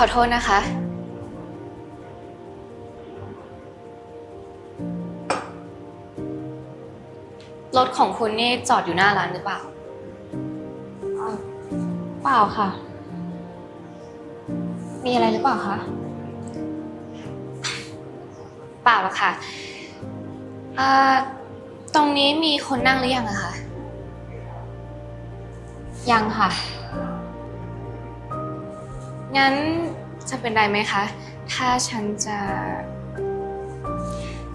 ขอโทษนะคะ รถของคุณนี่จอดอยู่หน้าร้านหรือเปล่า เปล่าค่ะ มีอะไรหรือเปล่าคะ เปล่าหรอกค่ะอ่าตรงนี้มีคนนั่งหรือยังอะคะ ยังค่ะ งั้นจะเป็นไรไหมคะ ถ้าฉันจะ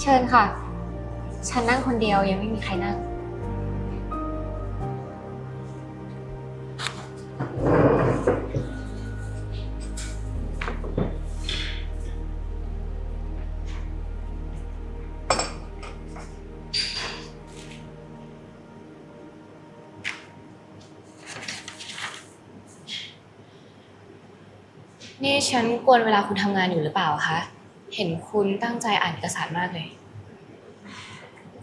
เชิญค่ะ ฉันนั่งคนเดียวยังไม่มีใครนั่ง นี่ฉันกวนเวลาคุณทำงานอยู่หรือเปล่าคะ เห็นคุณตั้งใจอ่านเอกสารมากเลย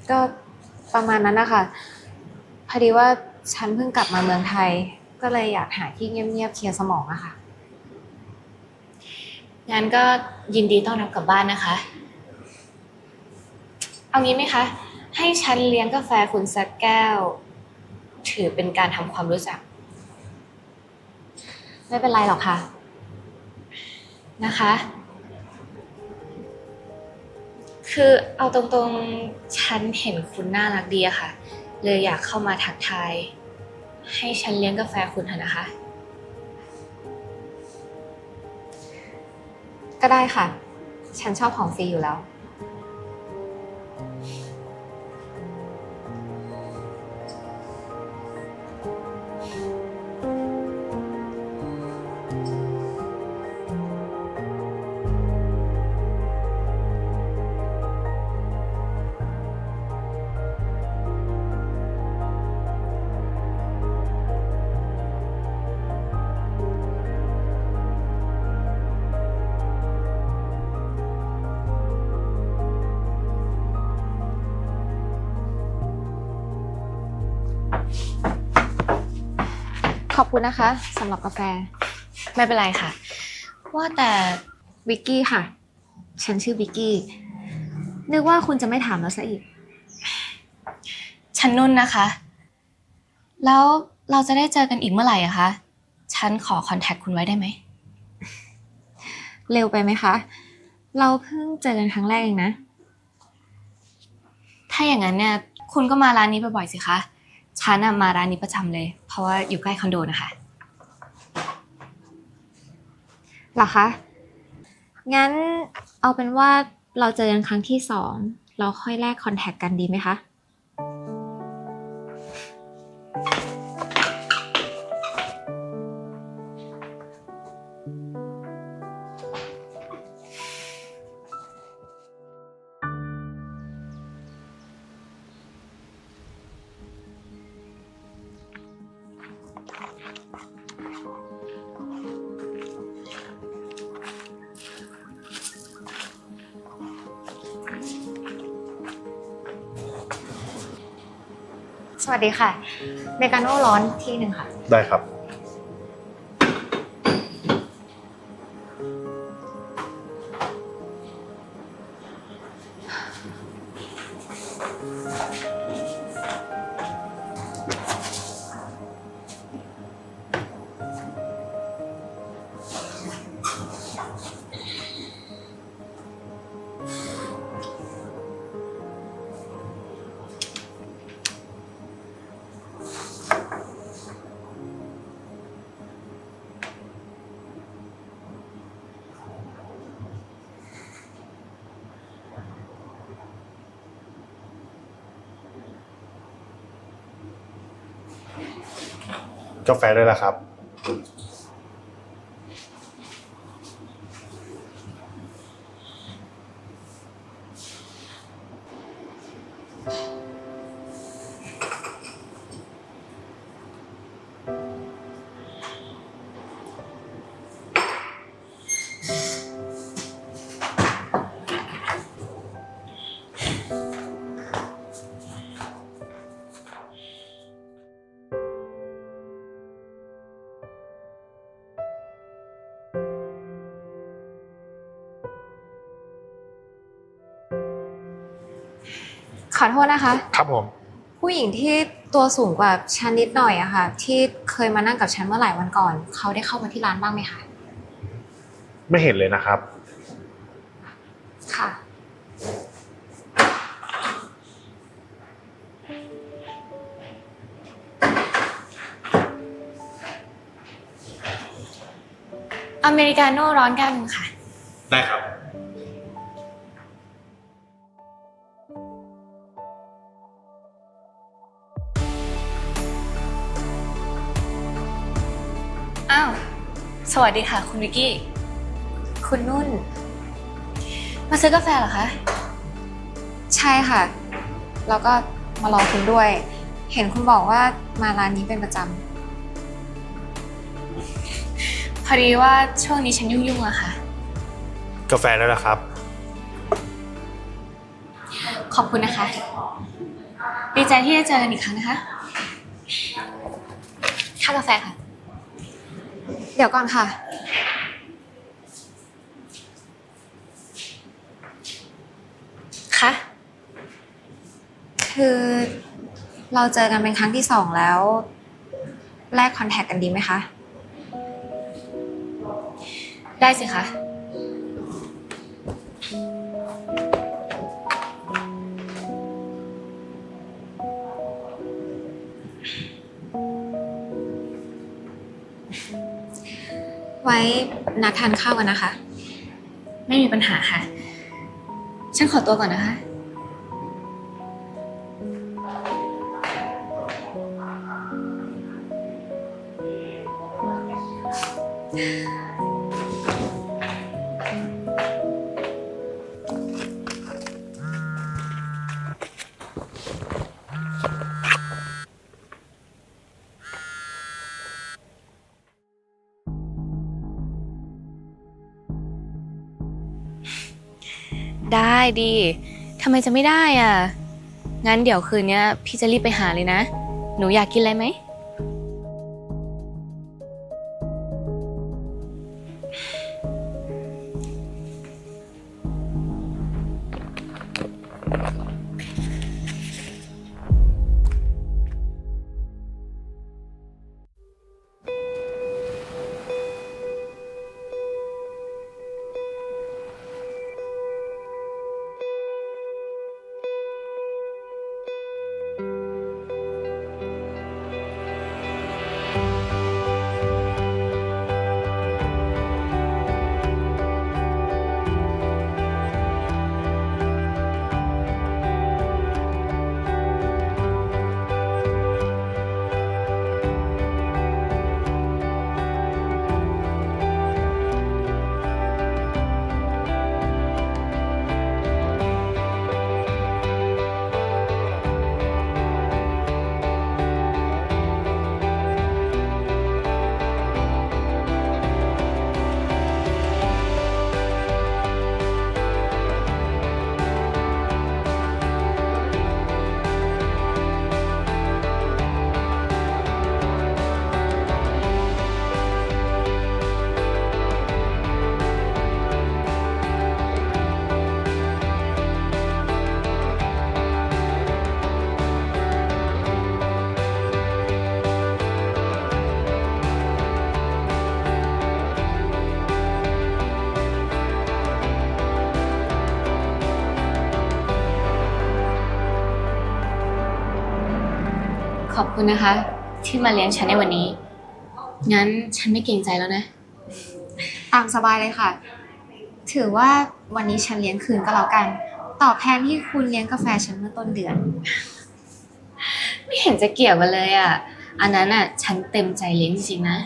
ก็ประมาณนั้นนะคะพอดีว่าฉันเพิ่งกลับมาเมืองไทย ก็เลยอยากหาที่เงียบๆเคลียร์สมองอะค่ะ งั้นก็ยินดีต้อนรับกลับบ้านนะคะ เอางี้ไหมคะ ให้ฉันเลี้ยงกาแฟคุณสักแก้ว ถือเป็นการทำความรู้จัก ไม่เป็นไรหรอกค่ะ นะคะ คือเอาตรงๆ ฉันเห็นคุณน่ารักดีอะค่ะ เลยอยากเข้ามาถักทาย ให้ฉันเลี้ยงกาแฟคุณเถอะนะคะ ก็ได้ค่ะ ฉันชอบของฟรีอยู่แล้ว ขอบคุณนะคะสำหรับกาแฟ ไม่เป็นไรค่ะ ว่าแต่วิกกี้ค่ะ ฉันชื่อวิกกี้ นึกว่าคุณจะไม่ถามแล้วซะอีก ฉันนุ่นนะคะ แล้วเราจะได้เจอกันอีกเมื่อไหร่อะคะ ฉันขอคอนแทคคุณไว้ได้ไหม เร็วไปไหมคะ เราเพิ่งเจอกันครั้งแรกเองนะ ถ้าอย่างนั้นเนี่ย คุณก็มาร้านนี้บ่อยๆสิคะ ฉันอะมาร้านนี้ประจำเลย เพราะว่าอยู่ใกล้คอนโดนะคะ เหรอคะ งั้นเอาเป็นว่าเราเจอกันครั้งที่สอง เราค่อยแลกคอนแทคกันดีไหมคะ ดีค่ะเมกาโน่ร้อนที่หนึ่งค่ะ ได้ครับ กาแฟด้วยนะครับ ขอโทษนะคะ ครับผม ผู้หญิงที่ตัวสูงกว่าฉันนิดหน่อยอะค่ะ ที่เคยมานั่งกับฉันเมื่อหลายวันก่อน เขาได้เข้ามาที่ร้านบ้างไหมคะไม่เห็นเลยนะครับ ค่ะ อเมริกาโน่ร้อนแก้วหนึงค่ะ ได้ครับ สวัสดีค่ะ คุณวิกกี้ คุณนุ่น มาซื้อกาแฟเหรอคะ ใช่ค่ะ แล้วก็มารอคุณด้วย เห็นคุณบอกว่ามาร้านนี้เป็นประจพอดีว่าช่วงนี้ฉันยุ่งๆอะค่ะ กาแฟแล้วละครับ ขอบคุณนะคะ ดีใจที่ได้เจอกันอีกครั้งนะคะ ค่ากาแฟค่ะำ เดี๋ยวก่อนค่ะค่ะคือเราเจอกันเป็นครั้งที่สองแล้ว แลกคอนแทคกันดีไหมคะ ได้สิคะ ไว้นัดทานข้าวกันนะคะ ไม่มีปัญหาค่ะ ฉันขอตัวก่อนนะคะ ได้ดีทำไมจะไม่ได้อะ งั้นเดี๋ยวคืนเนี้ยพี่จะรีบไปหาเลยนะ หนูอยากกินอะไรไหม ขอบคุณนะคะ ที่มาเลี้ยงฉันในวันนี้ งั้นฉันไม่เกรงใจแล้วนะ ตามสบายเลยค่ะ ถือว่าวันนี้ฉันเลี้ยงคืนก็แล้วกัน ตอบแทนที่คุณเลี้ยงกาแฟฉันเมื่อต้นเดือน ไม่เห็นจะเกี่ยวกันเลยอะ อันนั้นอะ ฉันเต็มใจเลี้ยงจริงๆนะ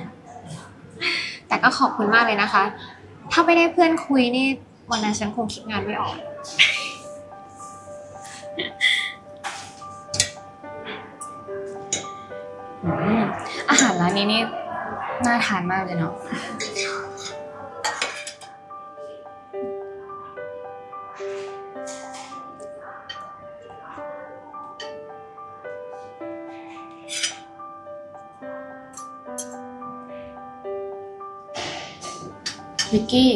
แต่ก็ขอบคุณมากเลยนะคะ ถ้าไม่ได้เพื่อนคุยนี่วันนั้นฉันคงคิดงานไม่ออก อืมอาหารร้านนี้นี่น่าทานมากเลยเนาะ วิกกี้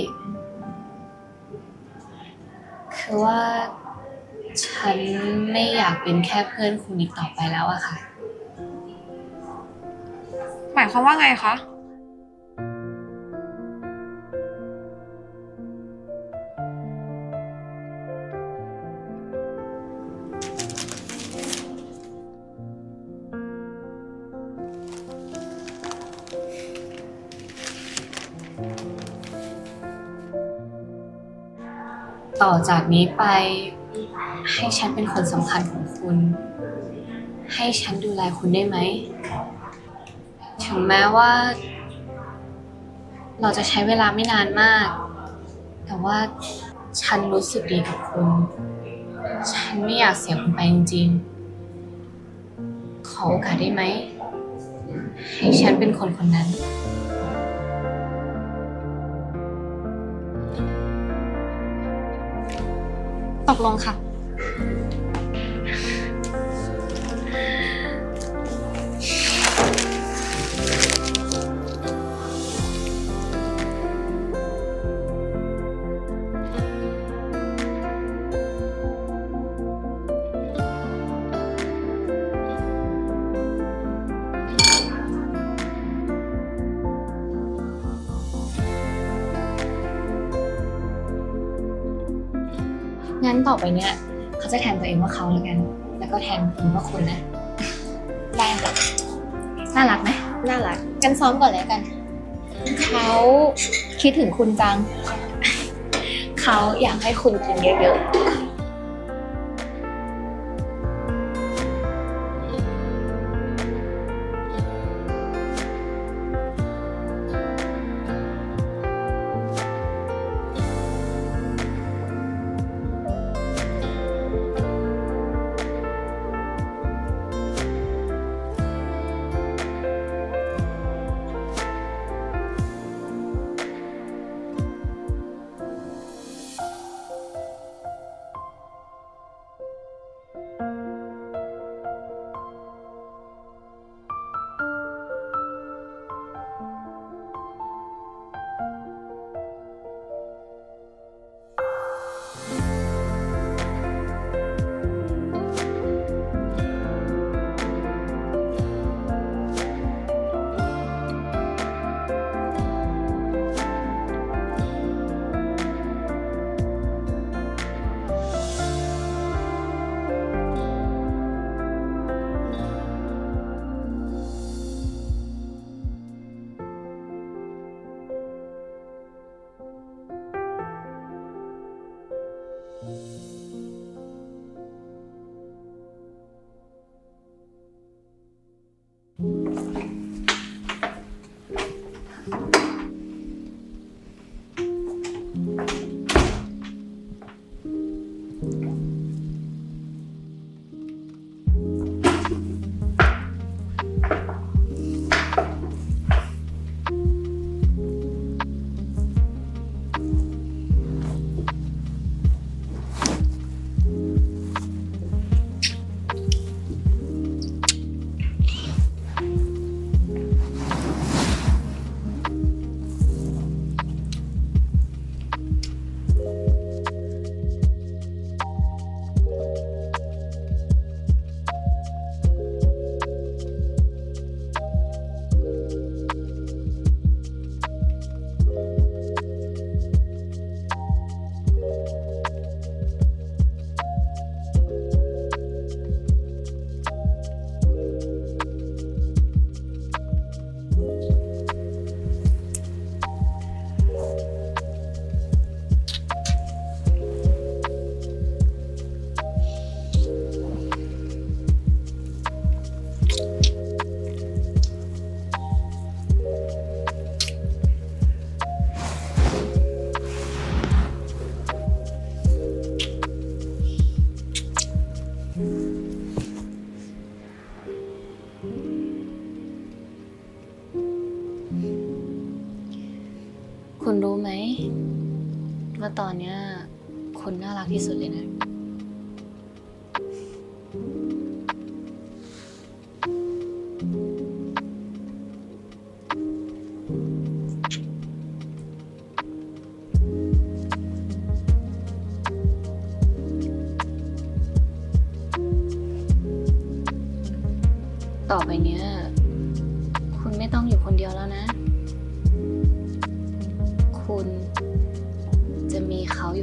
คือว่าฉันไม่อยากเป็นแค่เพื่อนคุณอีกต่อไปแล้วอะค่ะายความว่าไงคะ ต่อจากนี้ไป ให้ฉันเป็นคนสำคัญของคุณ ให้ฉันดูแลคุณได้ไหม ถึงแม้ว่า เราจะใช้เวลาไม่นานมาก แต่ว่าฉันรู้สึกดีกับคุณ ฉันไม่อยากเสียคุณไปจริงๆ ขอโอกาสได้ไหม ให้ฉันเป็นคนคนนั้น ตกลงค่ะ ต่อไปเนี่ยเขาจะแทนตัวเองว่าเขาแล้วกัน แล้วก็แทนคุณว่าคุณนะ ได้ค่ะน่ารักไหมน่ารักกันซ้อมก่อนแล้วกัน เขาคิดถึงคุณจัง เขาอยากให้คุณกินเยอะๆ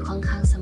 อยู่ข้างๆเส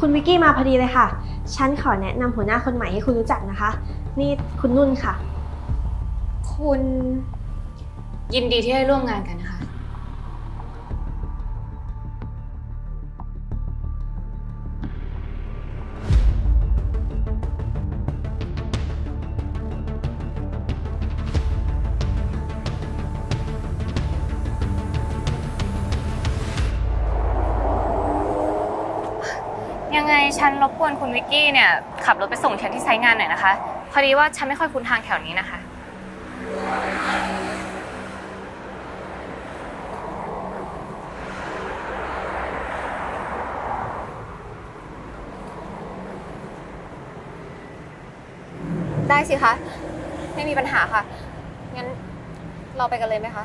คุณวิกกี้มาพอดีเลยค่ะ ฉันขอแนะนำหัวหน้าคนใหม่ให้คุณรู้จักนะคะ นี่คุณนุ่นค่ะ คุณยินดีที่ได้ร่วมงานกันนะคะ รบกวนคุณวิกกี้เนี่ยขับรถไปส่งฉันที่ไซต์งานหน่อยนะคะ พอดีว่าฉันไม่ค่อยคุ้นทางแถวนี้นะคะ ได้สิคะ ไม่มีปัญหาค่ะ งั้นเราไปกันเลยไหมคะ